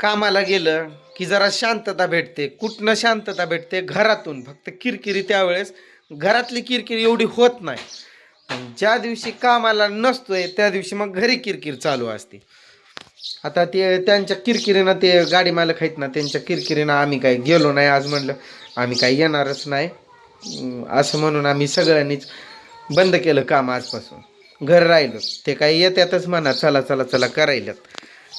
कामाला गेलं की जरा शांतता भेटते. कुठनं शांतता भेटते? घरातून. फक्त किरकिरी त्यावेळेस घरातली किरकिरी एवढी होत नाही. ज्या दिवशी कामाला नसतोय त्या दिवशी मग घरी किरकिर चालू असते. आता ते त्यांच्या किरकिरीनं ते गाडी मालक आहेत ना त्यांच्या किरकिरीनं आम्ही काय गेलो नाही. आज म्हणलं आम्ही काय येणारच नाही. असं म्हणून आम्ही सगळ्यांनीच बंद केलं काम आजपासून. घर राहिलं. ते काही येत्यातच म्हणा चला चला चला करायल्यात.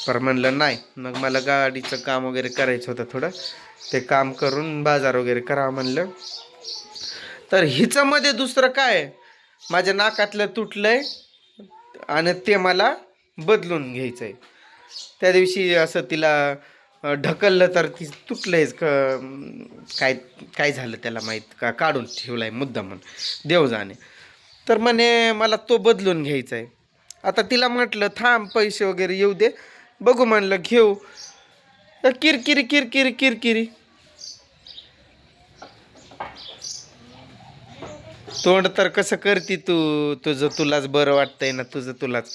पर म्हणलं नाही. मग मला गाडीचं काम वगैरे करायचं होतं थोडं. ते काम करून बाजार वगैरे करावं म्हणलं. तर हिचं मध्ये दुसरं काय? माझ्या नाकातलं तुटलंय आणि ते मला बदलून घ्यायचं आहे त्या दिवशी असं तिला ढकललं तर ती तुटलंयच क काय काय झालं त्याला माहीत का? काढून ठेवलाय मुद्दा म्हणून. देव जाणे. तर म्हणे मला तो बदलून घ्यायचा आहे आता तिला म्हटलं थांब पैसे वगैरे येऊ दे. बघू म्हणलं घेऊ. तर किरकिरी किरकिरी किरकिरी तोंड तर कसं करती तू? तुझं तुलाच बरं वाटतंय ना तुझं तुलाच.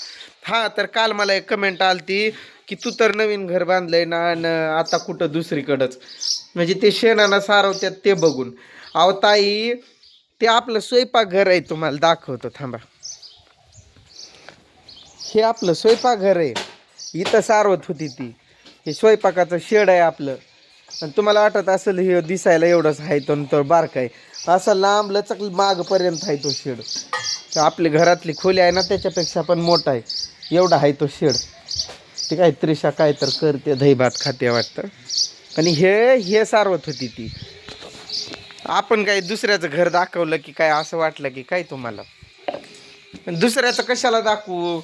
हां तर काल मला एक कमेंट आलती की तू तर नवीन घर बांधलंय ना आणि आता कुठं दुसरीकडंच. म्हणजे ते शेणानं सारवत्यात ते बघून. अहो ताई ते आपलं स्वयंपाकघर आहे तुम्हाला दाखवतो थांबा. हे आपलं स्वयंपाकघर आहे. इथं सारवत होती ती. हे स्वयंपाकाचं शेड आहे आपलं. आणि तुम्हाला वाटत असेल हे दिसायला एवढंच आहे तो नंतर बारक आहे. असं लांब लचक मागपर्यंत आहे तो शेड. तर आपली घरातली खोली आहे ना त्याच्यापेक्षा पण मोठा आहे. एवढा आहे तो शेड. ते काय त्रिशा काय तर करते दही भात खाते वाटतं. आणि हे हे सारवत होती ती. आपण काय दुसऱ्याचं घर दाखवलं की काय असं वाटलं की काय तुम्हाला? दुसऱ्याचं कशाला दाखवू?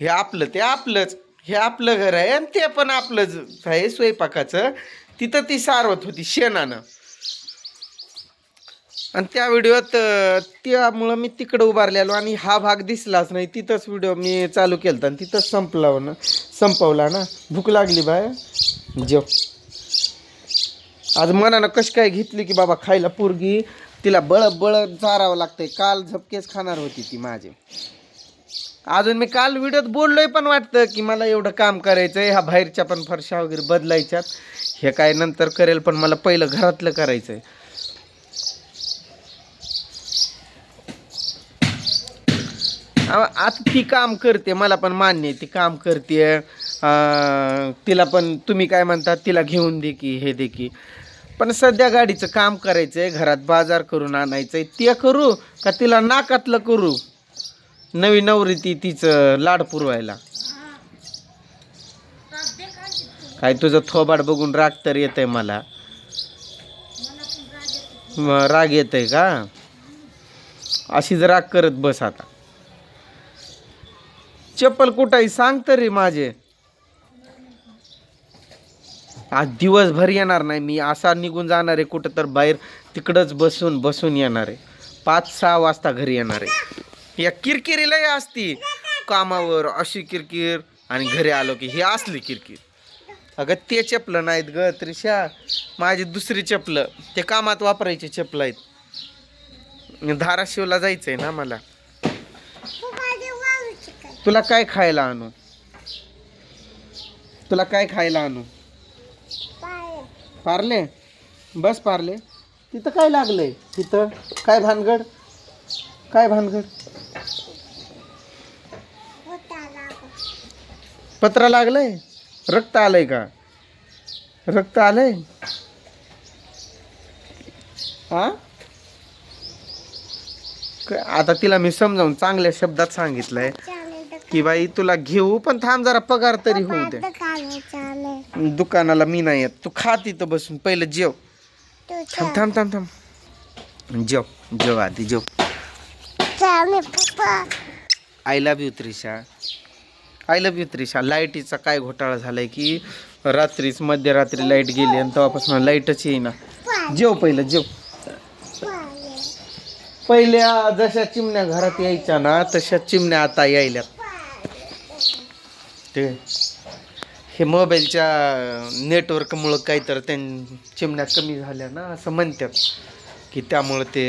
हे आपलं ते आपलंच. हे आपलं घर आहे आणि ते पण आपलंच आहे स्वयंपाकाचं. तिथं ती सारवत होती शेणानं. आणि त्या व्हिडिओत त्यामुळं मी तिकडं उभारलेलो आणि हा भाग दिसलाच नाही. तिथंच व्हिडिओ मी चालू केला आणि तिथंच संपला ना संपवला ना. भूक लागली बाय. जेव. आज मनानं कशी काय घेतली की बाबा खायला पोरगी? तिला बळ बळ चारावं लागतंय. काल झपकेच खाणार होती ती माझे. अजून मी काल व्हिडिओत बोललोय पण वाटतं की मला एवढं काम करायचंय ह्या बाहेरच्या पण फरशा वगैरे बदलायच्यात. हे काय नंतर करेल पण मला पहिलं घरातलं करायचंय. आहे आता ती काम करते मला पण मान्य आहे ती काम करते. तिला पण तुम्ही काय म्हणता तिला घेऊन दे की हे दे की. पण सध्या गाडीचं काम करायचं आहे घरात बाजार करून आणायचं आहे ते करू का तिला नाकातलं करू? नवी नवरी ती तिचं लाड पुरवायला. काय तुझं थोबाड बघून राग तर येत आहे मला राग येत आहे का अशीच राग करत बस आता. चप्पल कुठं आहे सांग तरी माझे. आज दिवसभर येणार नाही मी असा निघून जाणार आहे कुठं तर बाहेर. तिकडंच बसून बसून येणार आहे. पाच सहा वाजता घरी येणार आहे. या किरकिरीला असती. कामावर अशी किरकिर आणि घरी आलो की ही असली किरकिर. अगं ते चपलं नाहीत ग त्रिशा. माझी दुसरी चपलं. ते कामात वापरायचे चपलं आहेत. धाराशिवला जायचंय ना मला. तुला काय खायला आणू? तुला काय खायला आणू? पार्ले. बस पार्ले. तिथं काय लागलंय? तिथं? काय भानगड? काय भानगड? पत्रा लागलंय? रक्त आलंय का? रक्त आलंय? हा क- आता तिला मी समजावून चांगल्या शब्दात सांगितलंय की बाई तुला घेऊ पण थांब जरा पगार तरी होऊ दे. दुकानाला मी नाही येत. तू खा तिथं बसून पहिलं जेव. थांब थांब थांब थांब. जेव जेव आधी जेव. I love you Trisha. I love you Trisha. लाईटीचा काय घोटाळा झालाय की रात्रीच मध्यरात्री लाइट गेली आणि तेव्हापासून लाईटच येईना. जेव पहिलं जेव. पहिल्या जशा चिमण्या घरात यायच्या ना तशा चिमण्या आता यायल्या ते हे मोबाईलच्या नेटवर्कमुळं काहीतरी त्यां चिमण्या कमी झाल्या ना असं म्हणतात. की त्यामुळं ते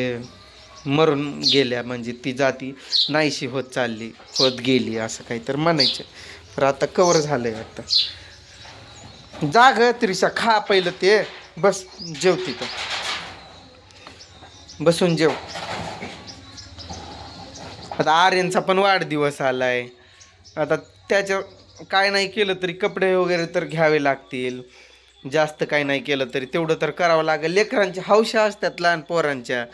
मरून गेल्या म्हणजे ती जाती नाहीशी होत चालली होत गेली असं काही तर म्हणायचं. तर आता कवर झालंय आता. जा ग त्रिशा खा पहिलं ते. बस जेव तिथं. बसून जेव. आता आर्यनचा पण वाढदिवस आलाय. आता त्याच्या काय नाही केलं तरी कपडे वगैरे तर घ्यावे लागतील. जास्त काय नाही केलं तरी तेवढं तर करावं लागेल. लेकरांच्या हौशा असतात लहान पोरांच्या.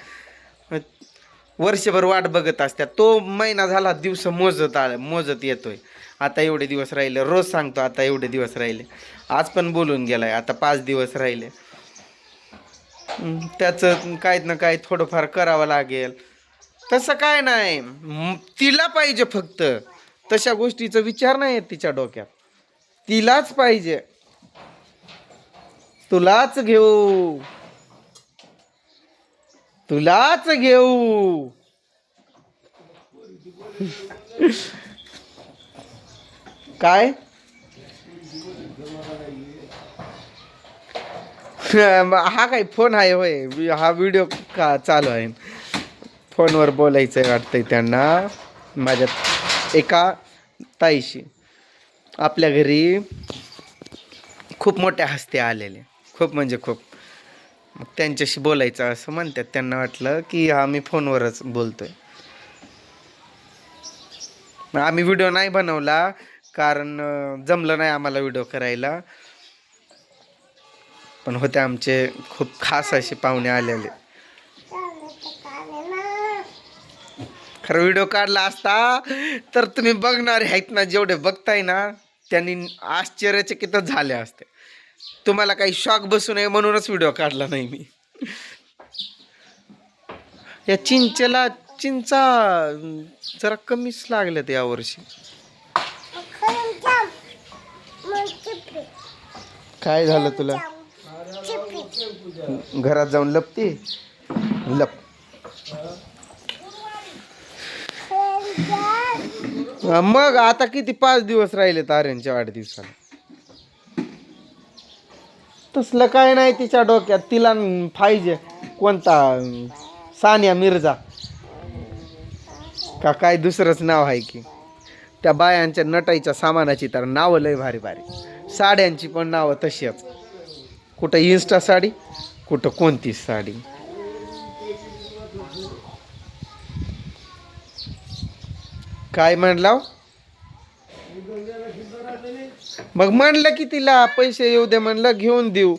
वर्षभर वाट बघत असत्या तो महिना झाला दिवस मोजत आला मोजत येतोय. आता एवढे दिवस राहिले रोज सांगतो आता एवढे दिवस राहिले. आज पण बोलून गेलाय आता पाच दिवस राहिले. त्याचं काय ना काय थोडंफार करावं लागेल. तसं काय नाही. तिला पाहिजे फक्त. तशा गोष्टीचा विचार नाही येत तिच्या डोक्यात. तिलाच पाहिजे. तुलाच घेऊ. तुलाच घेऊ. काय? हा काय फोन आहे होय. हा व्हिडिओ का चालू आहे? फोनवर बोलायचं आहे वाटतंय त्यांना. माझ्या एका ताईशी. आपल्या घरी खूप मोठ्या हस्ते आलेले. खूप म्हणजे खूप. मग त्यांच्याशी बोलायचं असं म्हणतात. त्यांना वाटलं की हा मी फोनवरच बोलतोय. मग आम्ही व्हिडिओ नाही बनवला कारण जमलं नाही आम्हाला व्हिडिओ करायला. पण होते आमचे खूप खास असे पाहुणे आलेले. खरं व्हिडिओ काढला असता तर तुम्ही बघणारे आहेत ना जेवढे बघताय ना त्यांनी आश्चर्यचकितच झाले असते. तुम्हाला काही शॉक बसू नये म्हणूनच व्हिडिओ काढला नाही मी. या चिंचेला चिंचा जरा कमीच लागल्यात यावर्षी काय झालं तुला? घरात जाऊन लपते? लप. मग आता किती पाच दिवस राहिले ताऱ्यांच्या वाढदिवसाला? तसलं काय नाही तिच्या डोक्यात. तिला पाहिजे कोणता सानिया मिर्झा. का काय दुसरंच नाव आहे की? त्या बायांच्या नटाईच्या सामानाची तर नावं लय भारी भारी. साड्यांची पण नावं तशीच. कुठं इन्स्टा साडी कुठं कोणती साडी. काय म्हणला मग म्हणलं की तिला पैसे येऊ दे म्हणलं घेऊन देऊ.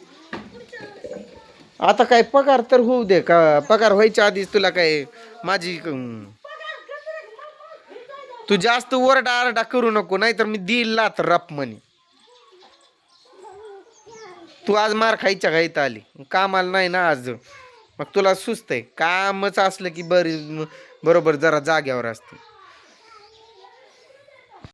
आता काय पगार तर होऊ दे का? पगार व्हायच्या आधीच तुला काय माझी तू जास्त ओरडा आरडा करू नको नाहीतर मी देईल तर रप म्हणे. तू आज मार खायच्या घाईत आली. कामाला नाही ना आज. मग तुला सुस्त आहे. कामच असलं की बरी बरोबर जरा जाग्यावर असते.